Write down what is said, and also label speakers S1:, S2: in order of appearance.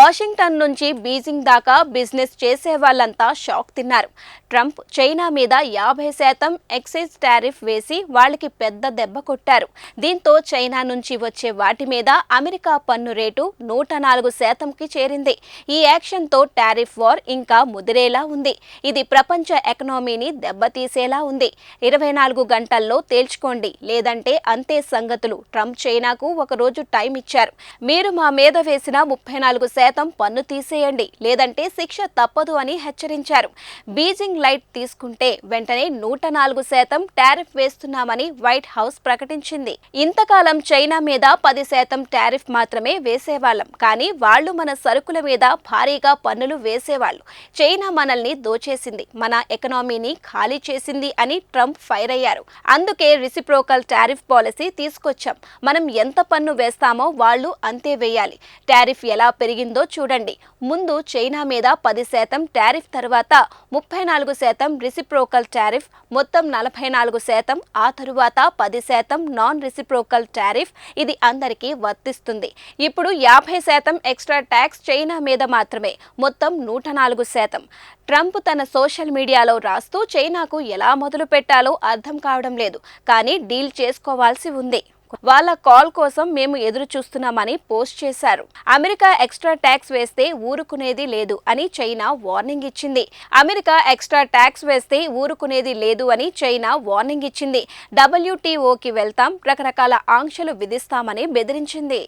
S1: Washington నుంచి Beijing దాకా business చేసే వాళ్ళంతా షాక్ తిన్నారు. ట్రంప్ చైనా మీద యాభై శాతం ఎక్సైజ్ టారిఫ్ వేసి వాళ్ళకి పెద్ద దెబ్బ కొట్టారు. దీంతో చైనా నుంచి వచ్చే వాటి మీద అమెరికా పన్ను రేటు నూట నాలుగు శాతంకి చేరింది. ఈ యాక్షన్తో టారిఫ్ వార్ ఇంకా ముదిరేలా ఉంది. ఇది ప్రపంచ ఎకనామీని దెబ్బతీసేలా ఉంది. ఇరవై నాలుగు గంటల్లో తేల్చుకోండి. లేదంటే అంతే సంగతులు. ట్రంప్ చైనాకు ఒక రోజు టైం ఇచ్చారు. మీరు మా మీద వేసిన ముప్పై నాలుగు శాతం పన్ను తీసేయండి లేదంటే శిక్ష తప్పదు అని హెచ్చరించారు. బీజింగ్ లైట్ తీసుకుంటే వెంటనే నూట నాలుగు శాతం టారిఫ్ వేస్తున్నామని వైట్ హౌస్ ప్రకటించింది. ఇంతకాలం చైనా మీద పది శాతం టారిఫ్ మాత్రమే వేసేవాళ్ళం కానీ వాళ్ళు మన సరుకుల మీద భారీగా పన్నులు వేసేవాళ్ళు. చైనా మనల్ని దోచేసింది మన ఎకనామీని ఖాళీ చేసింది అని ట్రంప్ ఫైర్ అయ్యారు. అందుకే రిసిప్రోకల్ టారిఫ్ పాలసీ తీసుకొచ్చాం. మనం ఎంత పన్ను వేస్తామో వాళ్ళు అంతే వేయాలి. టారిఫ్ ఎలా పెరిగిందో చూడండి. ముందు చైనా మీద పది శాతం టారిఫ్ తర్వాత ముప్పై నాలుగు శాతం రిసిప్రోకల్ టారిఫ్ మొత్తం నలభై నాలుగు శాతం ఆ తరువాత పది శాతం నాన్ రిసిప్రోకల్ టారిఫ్. ఇది అందరికీ వర్తిస్తుంది. ఇప్పుడు యాభై శాతం ఎక్స్ట్రా ట్యాక్స్ చైనా మీద మాత్రమే మొత్తం నూట నాలుగు శాతం. ట్రంప్ తన సోషల్ మీడియాలో రాస్తూ చైనాకు ఎలా మొదలు పెట్టాలో అర్థం కావడం లేదు. కానీ డీల్ చేసుకోవాల్సి ఉంది. వాళ్ళ కాల్ కోసం మేము ఎదురు చూస్తున్నామని పోస్ట్ చేశారు. అమెరికా ఎక్స్ట్రా ట్యాక్స్ వేస్తే ఊరుకునేది లేదు అని చైనా వార్నింగ్ ఇచ్చింది. అమెరికా ఎక్స్ట్రా ట్యాక్స్ వేస్తే ఊరుకునేది లేదు అని చైనా వార్నింగ్ ఇచ్చింది. డబ్ల్యూటీఓకి వెళ్తాం రకరకాల ఆంక్షలు విధిస్తామని బెదిరించింది.